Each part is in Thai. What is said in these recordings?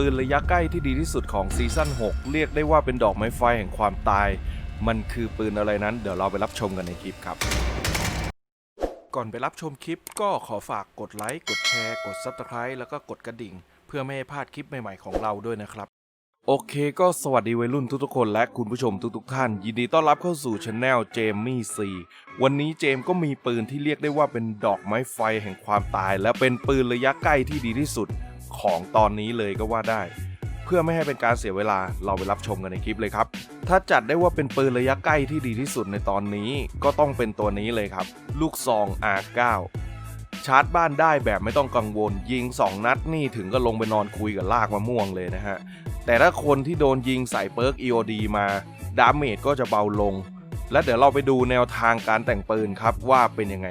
ปืนระยะใกล้ที่ดีที่สุดของซีซั่น 6 เรียกได้ว่าเป็นดอกไม้ไฟแห่งความตาย มันคือปืนอะไรนั้น เดี๋ยวเราไปรับชมกันในคลิปครับ ก่อนไปรับชมคลิปก็ขอฝากกดไลค์ กดแชร์ กด Subscribe แล้วก็กดกระดิ่ง เพื่อไม่ให้พลาดคลิปใหม่ๆของเราด้วยนะครับ โอเคก็สวัสดีวัยรุ่นทุกๆคนและคุณผู้ชมทุกๆท่าน ยินดีต้อนรับเข้าสู่ช anel เจมมี่ซีวันนี้เจมก็มีปืนที่เรียกได้ว่าเป็นดอกไม้ไฟแห่งความตาย และเป็นปืนระยะใกล้ที่ดีที่สุด ของตอนนี้เลยก็ว่าได้ เพื่อไม่ให้เป็นการเสียเวลาเราไปรับชมกันในคลิปเลยครับ ถ้าจัดได้ว่าเป็นปืนระยะใกล้ที่ดีที่สุดในตอนนี้ก็ต้องเป็นตัวนี้เลยครับ ลูกซอง R9 ชาร์จบ้านได้แบบไม่ต้องกังวล ยิง 2 นัดนี่ถึงก็ลงไปนอนคุยกับลากมะม่วงเลยนะฮะ แต่ถ้าคนที่โดนยิงใส่เปิร์ก EOD มา ดาเมจก็จะเบาลง และเดี๋ยวเราไปดูแนวทางการแต่งปืนครับว่าเป็นยังไง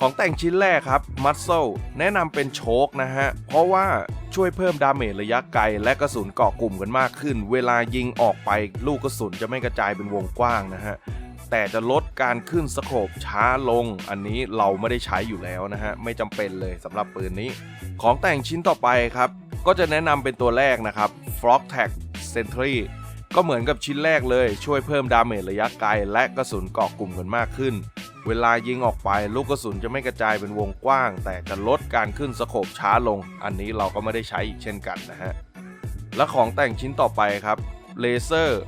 ของแต่งชิ้นแรกครับมั s โซแนะนำเป็นโชคนะฮะ เพราะว่าช่วยเพิ่มดาเมจระยะไกล และกระสุนเกาะกลุ่มกันมากขึ้น เวลายิงออกไปลูกกระสุนจะไม่กระจายเป็นวงกว้างนะฮะ แต่จะลดการขึ้นสโคปช้าลง อันนี้เราไม่ได้ใช้อยู่แล้วนะฮะ ไม่จำเป็นเลยสำหรับปืนนี้ ของแต่งชิ้นต่อไปครับ ก็จะแนะนำเป็นตัวแรกนะครับ Frog Tag Sentry ก็เหมือนกับชิ้นแรกเลย ช่วยเพิ่มดาเมจระยะไกล และกระสุนเกาะกลุ่มกันมากขึ้น เวลายิงออกไปลูกกระสุนจะไม่กระจายเป็นวงกว้าง แต่จะลดการขึ้นสโคปช้าลง อันนี้เราก็ไม่ได้ใช้อีกเช่นกันนะฮะ และของแต่งชิ้นต่อไปครับเลเซอร์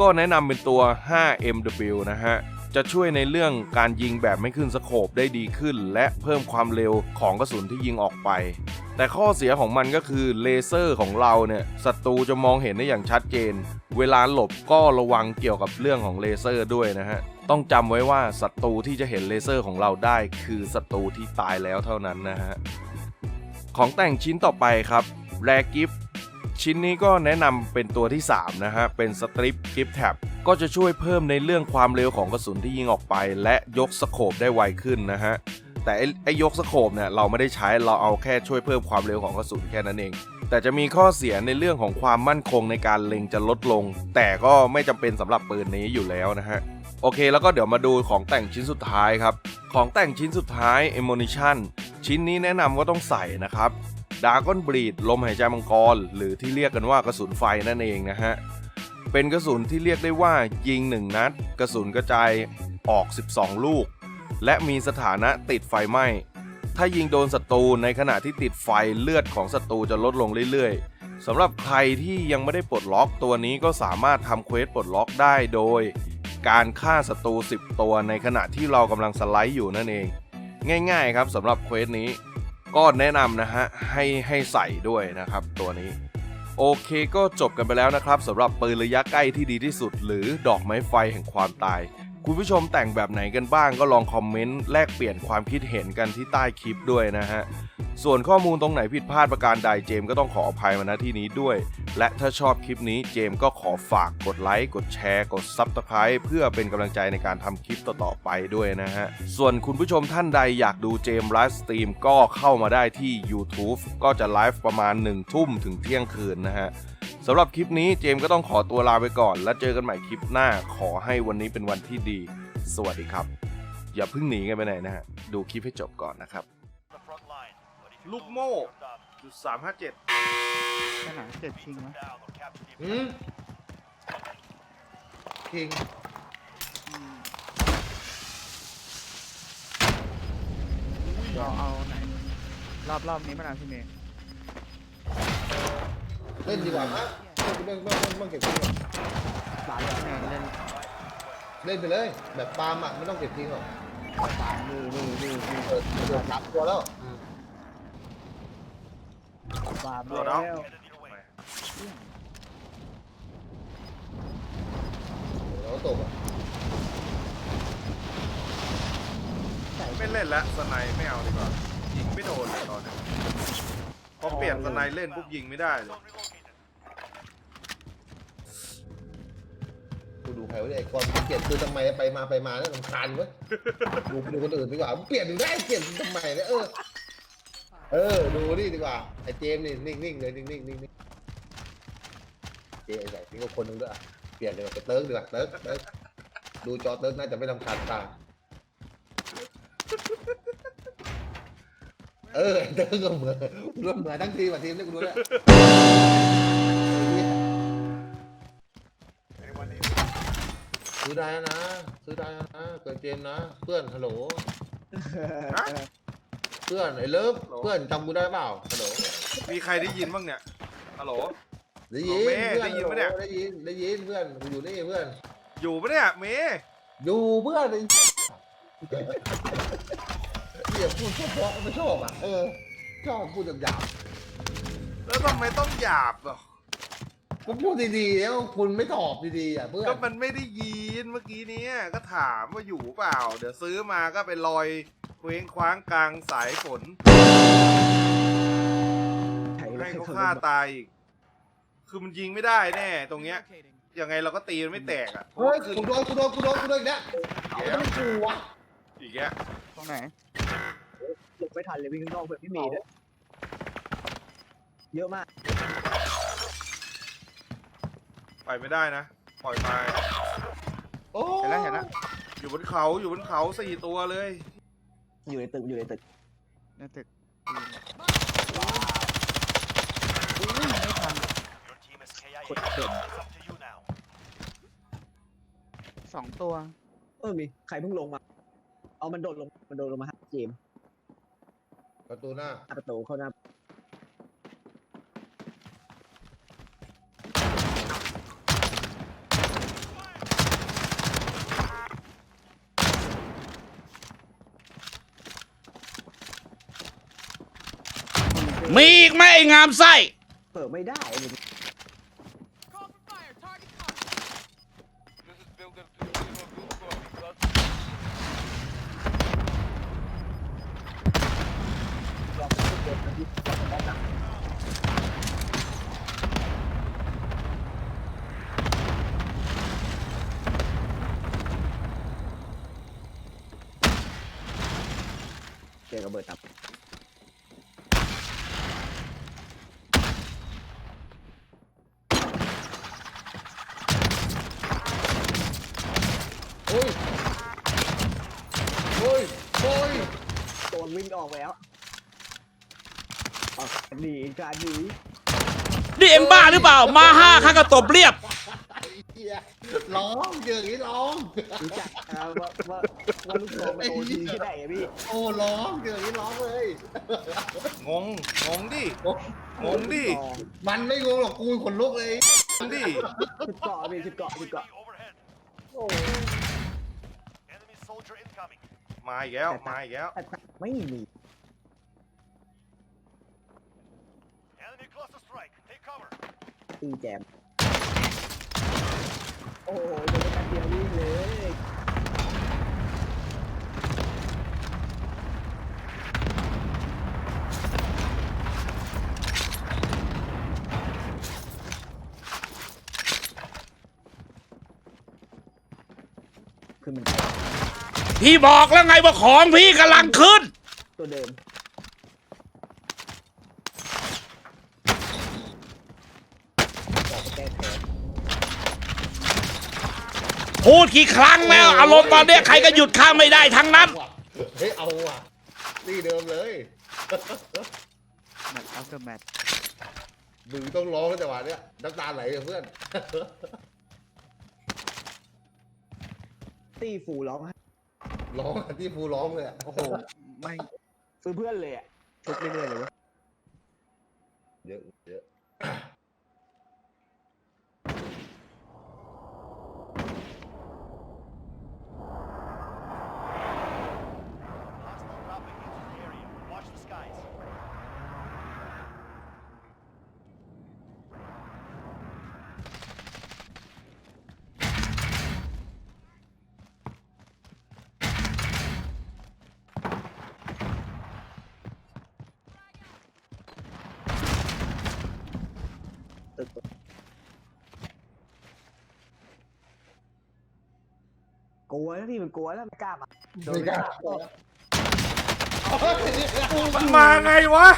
ก็แนะนำเป็นตัว 5MW นะฮะ จะช่วยในเรื่องการยิงแบบไม่ขึ้นสโคปได้ดีขึ้น และเพิ่มความเร็วของกระสุนที่ยิงออกไป แต่ข้อเสียของมันก็คือเลเซอร์ของเราเนี่ยศัตรูจะมองเห็นได้อย่างชัดเจน เวลาหลบก็ระวังเกี่ยวกับเรื่องของเลเซอร์ด้วยนะฮะ ต้องจำไว้ว่าศัตรูที่จะเห็นเลเซอร์ของเราได้ คือศัตรูที่ตายแล้วเท่านั้นนะฮะ ของแต่งชิ้นต่อไปครับแรกิฟชิ้นนี้ก็แนะนำเป็นตัวที่ 3 นะฮะ เป็นสตริปกิฟแท็บก็จะช่วยเพิ่มในเรื่องความเร็วของกระสุนที่ยิงออกไป และยกสโคปได้ไวขึ้นนะฮะ แต่ไอ้ยกสโคปเนี่ยเราไม่ได้ใช้เราเอาแค่ช่วยเพิ่มความเร็วของกระสุนแค่นั้นเอง แต่จะมีข้อเสียในเรื่องของความมั่นคงในการเล็งจะลดลง แต่ก็ไม่จำเป็นสำหรับปืนนี้อยู่แล้วนะฮะ โอเค แล้วก็เดี๋ยวมาดูของแต่งชิ้นสุดท้ายครับ ของแต่งชิ้นสุดท้าย Ammunition ชิ้นนี้แนะนำว่าต้องใส่นะครับดา g กอนบ e ีดลมหายใจมังกร หรือที่เรียกกันว่ากระสุนไฟนั่นเองนะฮะ เป็นกระสุนที่เรียกได้ว่ายิง 1 นัด กระสุนกระจายออก 12 ลูก และมีสถานะติดไฟไหม้ ถ้ายิงโดนศัตรูในขณะที่ติดไฟเลือดของศัตรูจะลดลงเรื่อยๆสำหรับใครที่ยังไม่ได้ปลดล็อกตัวนี้ก็สามารถทำเควสปลดล็อกได้โดย การฆ่าศัตรู 10 ตัวในขณะที่เรากำลังสไลด์อยู่นั่นเอง ง่ายๆครับสำหรับเควสนี้ก็แนะนำนะฮะให้ให้ใส่ด้วยนะครับตัวนี้ โอเคก็จบกันไปแล้วนะครับสำหรับปืนระยะใกล้ที่ดีที่สุด หรือดอกไม้ไฟแห่งความตาย คุณผู้ชมแต่งแบบไหนกันบ้างก็ลองคอมเมนต์แลกเปลี่ยนความคิดเห็นกันที่ใต้คลิปด้วยนะฮะ ส่วนข้อมูลตรงไหนผิดพลาดประการใดเจมส์ก็ต้องขออภัยมาณที่นี้ด้วย และถ้าชอบคลิปนี้เจมส์ก็ขอฝากกดไลค์ กดแชร์ กด Subscribe เพื่อเป็นกำลังใจในการทำคลิปต่อๆไปด้วยนะฮะ ส่วนคุณผู้ชมท่านใดอยากดูเจมส์ไลฟ์สตรีมก็เข้ามาได้ที่ YouTube ก็จะไลฟ์ประมาณ1ทุ่มถึงเที่ยงคืนนะฮะสำหรับคลิปนี้เจมส์ก็ต้องขอตัวลาไปก่อน แล้วเจอกันใหม่คลิปหน้าขอให้วันนี้เป็นวันที่ดี สวัสดีครับ อย่าเพิ่งหนีกันไปไหนนะฮะดูคลิปให้จบก่อนนะครับ ลูกโม่จุดสามห้าเจ็ดขนาดเจ็ดชิงไหมอืมคิงเราเอาไหนรอบรอบนี้มาแล้วพี่เมย์เล่นดีกว่ามั้งเล่นเล่นเล่นเล่นเก็บทิ้งหรอกหลานพี่เมย์เล่นเล่นไปเลยแบบปาล์มอะไม่ต้องเก็บทิ้งหรอกตามนี่นี่นี่นี่เออเดือดรับตัวแล้ว บาปแล้ว เราก็ตกอะไม่เล่นแล้วสไนไม่เอาดีกว่ายิงไม่โดนเลยตอนนี้พอเปลี่ยนสไนเล่นปุ๊บยิงไม่ได้เลยกูดูใครวะเนี่ยไอ้กอนเปลี่ยนคือทำไมไปมาไปมาเนี่ยลำคาญเว้ยดูไปดูคนอื่นดีกว่าเปลี่ยนอยู่ได้เปลี่ยนทำไมเนี่ยเออ เออ ดูนี่ดีกว่า ไอ้เจมส์นี่นิ่งๆเลยนิ่งๆนิ่งๆเจมส์ไอ้ใส่ทิ้งกัคนหนึงด้วยเปลี่ยนเลยว่าไปเติร์กดีกว่าเติร์กเติร์กดูจอเติร์กน่าจะไม่ลำคาญตาเออเติร์กก็เหมือนรวมเหมือนทั้งทีมอะทีมนี่กูดูแล้วซื้อได้นะ ซื้อได้นะเกิดเจมนะ เพื่อนฮัลโหล เพื่อนไอ้เลิฟเพื่อนจำกูได้เปล่าฮัลโหลมีใครได้ยินบ้างเนี่ยฮัลโหล ได้ยินโอ้แม่เพื่อนได้ยินปะเนี่ย ได้ยินได้ยินเพื่อนกูอยู่นี่เพื่อน อยู่ปะเนี่ยเมย์อยู่เพื่อนไอ้เหี้ยพูดเพราะๆไม่ชอบอะเออชอบพูดหยาบแล้วทำไมต้องหยาบอะๆผมพูดดีๆแล้วคุณไม่ตอบดีๆอะเพื่อนก็มันไม่ได้ยินเมื่อกี้เนี้ยก็ถามว่าอยู่เปล่า เดี๋ยวซื้อมาก็ไปลอยเค ว้งคว้างกลางสายฝนไถให้เขาฆ่าตายอีกคือมันยิงไม่ได้แน่ ตรงเนี้ยยังไงเราก็ตีมันไม่แตกอะเฮ้ยคือกูโดนกูโดนกูโดนกูโดนอีกแล้วเอาไม่กูวะอีกแยะตรงไหนหลบไม่ทันเลยวิ่งข้างนอกเพื่อนพี่เมย์ด้วยเยอะมากไปไม่ได้นะปล่อยไปโอ้เห็นแล้วเห็นแล้วอยู่บนเขาอยู่บนเขาสี่ตัวเลย อยู่ในตึกอยู่ในตึกในตึกอุ้ยไม่ทัน Your team is KIA. กดเต็ม It's up to you now. สองตัว เออมีใครเพิ่งลงมา เอามันโดดลงมันโดดลงมาหาเจมส์ประตูหน้า หน้าประตูเข้าหน้า มีอีกไหมไอ้งามไส้ เปิดไม่ได้เลยเจอระเบิดตับอ้ยโอ้ยโอ้ย ตัววิ่ง ออกแล้วออกหนีการหนีนี่เอ็มบ้าหรือเปล่า มาห้าข้ากระตบเรียบไอ้เหี้ยร้องเจออย่างนี้ร้อง รู้จักอ่าว่าว่าว่าลูกโป่งมันโดนยิงที่ไหนอะพี่โอ้ร้องเจออย่างนี้ร้องเลย งง งงดิโอ้งงดิอ๋อมันไม่งงหรอกกูขนลุกเลยงงดิชุดเกาะพี่ชุดเกาะชุด UAV เกาะ overhead. โอ้ Enemy soldier incoming. มาอีกแล้ว มาอีกแล้ว แต่ ไม่มี Enemy cluster strike. Take cover. ตีแจม โอ้โหโดนกันเดียววิ่งเลย คือมัน พี่บอกแล้วไงว่าของพี่กำลังขึ้น ตัวเดิม บอกไปแก้แค้นพูดกี่ครั้งแล้ว อารมณ์ตอนเนี้ยใครก็หยุดข้างไม่ได้ทั้งนั้น ว่ะเฮ้ยเอาว่ะนี่เดิมเลยแมตช์อัพเดอะแมตช์มึงต้องร้องจังหวะเนี้ยน้ำตาไหลเลยเพื่อน ตีฟูร้องไห้ร้องอะที่ฟูร้องเลยอะโอ้โห ไม่ ซื้อเพื่อนเลยอะชุบเรื่อยๆเลยเวะเยอะเยอะ ลัวนะพี่มันกลัวแล้วไม่กล้ามาโดนไม่กล้าไม่กล้ามันมาไงวะ